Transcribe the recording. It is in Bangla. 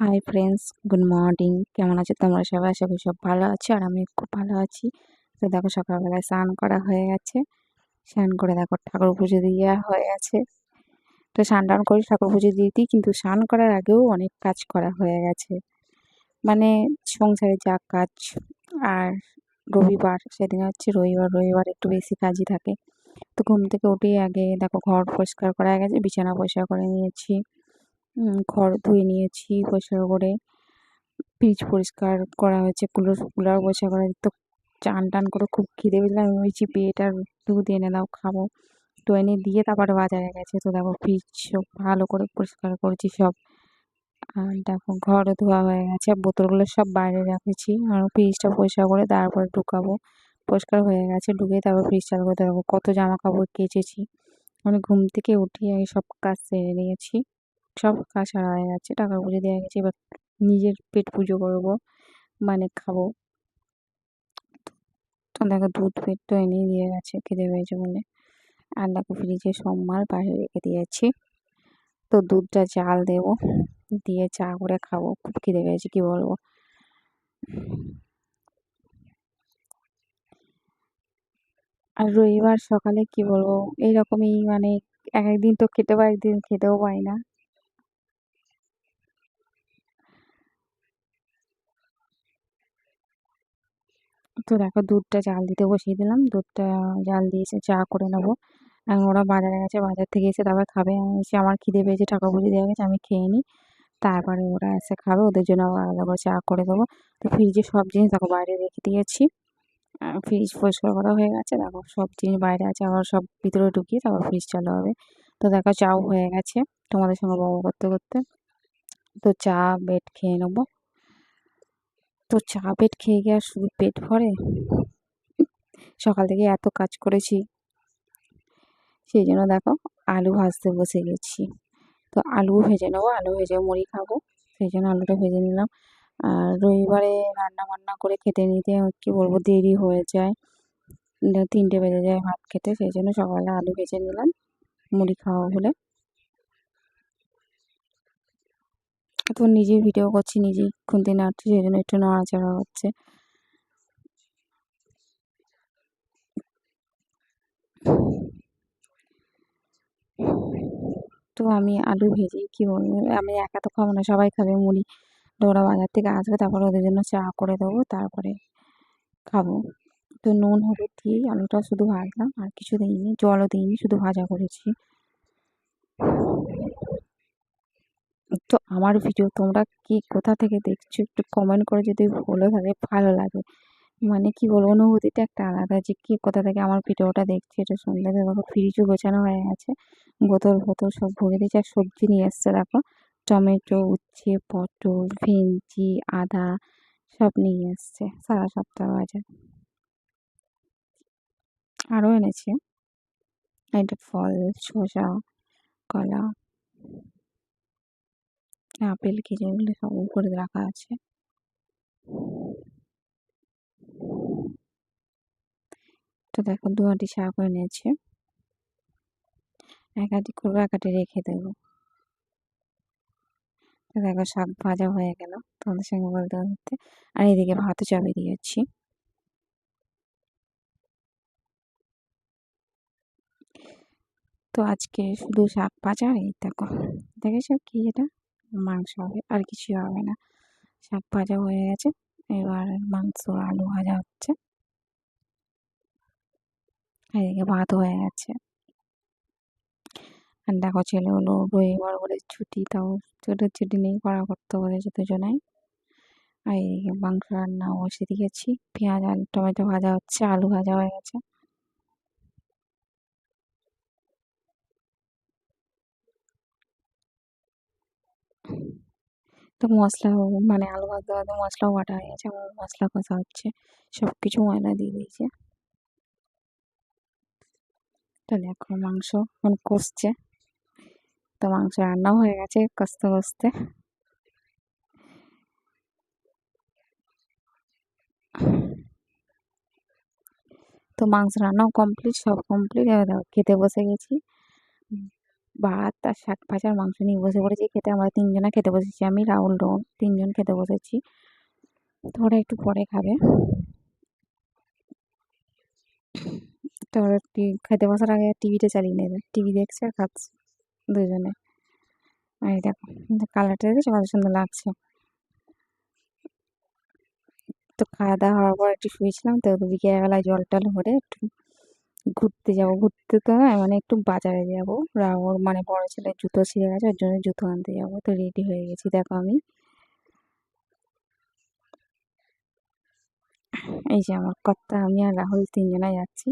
হাই ফ্রেন্ডস গুড মর্নিং কেমন আছো তোমরা সবাই? আশা করি সব ভালো আছো আর আমি খুব ভালো আছি। তো দেখো সকালবেলায় স্নান করা হয়ে গেছে। স্নান করে দেখো ঠাকুর পুজো দেওয়া হয়ে গেছে। তো স্নান টান করে ঠাকুর পুজো দিয়ে দিই, কিন্তু স্নান করার আগেও অনেক কাজ করা হয়ে গেছে। মানে সংসারে যা কাজ আর রবিবার, সেদিন হচ্ছে রবিবার রবিবার একটু বেশি কাজই থাকে। তো ঘুম থেকে উঠেই আগে দেখো ঘর পরিষ্কার করা গেছে, বিছানা পরিষ্কার করে নিয়েছি। ঘর ধুয়ে নিয়েছি, পরিষ্কার করে। ফ্রিজ পরিষ্কার করা হয়েছে, কুলার কুলার পরিষ্কার করা তো চান টান করে খুব খিদে পেলাম আমি বলছি পেট আর দুধ এনে দাও, খাব। তো এনে দিয়ে তারপরে বাজারে গেছে। তো দেখো ফ্রিজ সব ভালো করে পরিষ্কার করেছি সব। আর দেখো ঘরও ধোয়া হয়ে গেছে, বোতলগুলো সব বাইরে রেখেছি। আর ফ্রিজটা পরিষ্কার করে তারপরে ঢুকাবো। পরিষ্কার হয়ে গেছে, ঢুকে তারপর ফ্রিজ চালু করে দেখো কত জামা কাপড় কেচেছি। আমি ঘুম থেকে উঠিয়ে সব কাজ সেরে নিয়েছি। সব কাজ সারা হয়ে গেছে টাকা পুজো দেওয়া গেছে, এবার নিজের পেট পুজো করব মানে খাব। তো দেখো দুধ পেট তো এনেই দিয়ে গেছে, খিদে পেয়েছে বলে। আর দেখো ফ্রিজে মাল বাইরে রেখে দিয়েছি তো দুধটা জাল দেব, দিয়ে চা করে খাব, খুব খিদে পেয়েছে, কি বলব। আর রবিবার সকালে কি বলব এইরকমই মানে এক একদিন তো খেতে পাই, একদিন খেতেও পাই না। তো দেখো দুধটা জাল দিতে বসিয়ে দিলাম। দুধটা জাল দিয়েছে চা করে নেব। এখন ওরা বাজারে গেছে, বাজার থেকে এসে তারপর খাবে। এসে আমার খিদে পেয়েছে টাকা পুজো দেওয়া গেছে, আমি খেয়ে নিই। তারপরে ওরা এসে খাবে, ওদের জন্য আলাদা করে চা করে দেবো। তো ফ্রিজে সব জিনিস দেখো বাইরে রেখে দিয়েছি। ফ্রিজ পরিষ্কার করা হয়ে গেছে, দেখো সব জিনিস বাইরে আছে, আবার সব ভিতরে ঢুকিয়ে তারপর ফ্রিজ চালু হবে। তো দেখো চাও হয়ে গেছে তোমাদের সঙ্গে বড় করতে করতে। তো চা বেড খেয়ে নেব। তো চা, পেট খেয়ে গিয়ে আর শুধু পেট ভরে? সকাল থেকে এত কাজ করেছি। সেই জন্য দেখো, আলু ভাজতে বসে গেছি। তো আলু ভেজে নেব, আলু ভেজে মুড়ি খাব। সেই জন্য আলুটা ভেজে নিলাম। আর রবিবারে রান্না বান্না করে খেতে নিতে কী বলব, দেরি হয়ে যায়। তিনটে বেজে যায় ভাত খেতে। সেই জন্য সকালে আলু ভেজে নিলাম, মুড়ি খাওয়া হলে। তো নিজেই ভিডিও করছি, নিজেই খুন্তি নাড়ছি, সেই জন্য একটু নড়াচড়া হচ্ছে। তো আমি আলু ভেজে, কি বলব? আমি একা তো খাব না, সবাই খাবে, মুড়ি ওরা বাজার থেকে আসবে, তারপরে ওদের জন্য চা করে দেবো, তারপরে খাব। তো নুন, হলুদ, দিয়ে আলুটা শুধু ভাজলাম, আর কিছু দিইনি, জলও দিইনি, শুধু ভাজা করেছি। তো আমার ভিডিও তোমরা কি কোথা থেকে দেখছ একটু কমেন্ট করে যদি বলে থাকে ভালো লাগে। মানে কি বলব, অনুভূতিটা একটা আলাদা যে কি কোথা থেকে আমার ভিডিওটা দেখছে, এটা শুনলে দেখো ফ্রিজও গোছানো হয়ে গেছে, বোতল বোতল সব ভরে দিয়েছে আর সবজি নিয়ে এসছে দেখো। টমেটো, উচ্ছে, পটল ভেঞ্চি আদা সব নিয়ে এসছে সারা সপ্তাহ বাজার আরও এনেছে। এটা ফল, শসা, কলা। আপেল কেজি এগুলো সব উপরে রাখা আছে। তো দেখো দু আটি শাক এনেছে এক আটি করব, এক আটি রেখে দেবো। তো দেখো শাক ভাজা হয়ে গেল, তোমাদের সঙ্গে বলতে বলতে আর এদিকে ভাতও চাপিয়ে দিয়েছি তো আজকে শুধু শাক ভাজা এই দেখো। দেখেছ কি এটা? মাংস হবে, আর কিছুই হবে না। শাক ভাজা হয়ে গেছে, এবার মাংস, আলু ভাজা হচ্ছে। এদিকে ভাত হয়ে গেছে। আর দেখো ছেলেগুলো রবিবার করে ছুটি, তাও ছোটো ছুটি নেই, পড়া করতে বলেছে দুজনাই। আর এদিকে মাংস রান্না বসে দিয়েছি পেঁয়াজ আলু টমেটো ভাজা হচ্ছে, আলু ভাজা হয়ে গেছে। তো মশলা মানে আলু ভাজতে ভাজতে মশলাও বাটা হয়ে গেছে আমার মশলা কষা হচ্ছে সব কিছু ময়দা দিয়ে দিয়েছে। তো দেখো মাংস এখন কষছে। তো মাংস রান্নাও হয়ে গেছে কষতে কষতে। তো মাংস রান্নাও কমপ্লিট সব কমপ্লিট এবার দেখো খেতে বসে গেছি। ভাত আর শাক ভাজা আর মাংস নিয়ে বসে পড়েছি। খেতে আমরা তিনজনা খেতে বসেছি, আমি, রাহুল, রোহন, তিনজন খেতে বসেছি। তো ওরা একটু পরে খাবে। তো ওরা খেতে বসার আগে টিভিটা চালিয়ে নেবে। টিভি দেখছে আর খাচ্ছে দুজনে। আর দেখো কালারটা দেখেছ? কত সুন্দর লাগছে। তো খাওয়া দাওয়া হওয়ার পর একটু শুয়েছিলাম, তো বিকেলবেলায় জল টল ভরে একটু ঘুরতে যাব। ঘুরতে তো না মানে একটু বাজারে যাব। রাহুল মানে বড় ছেলের জুতো ছিঁড়ে গেছে, ওর জন্য জুতো আনতে যাব। তো রেডি হয়ে গেছি, দেখো আমি। এই যে আমার কর্তা, আমি আর রাহুল তিনজনাই যাচ্ছি।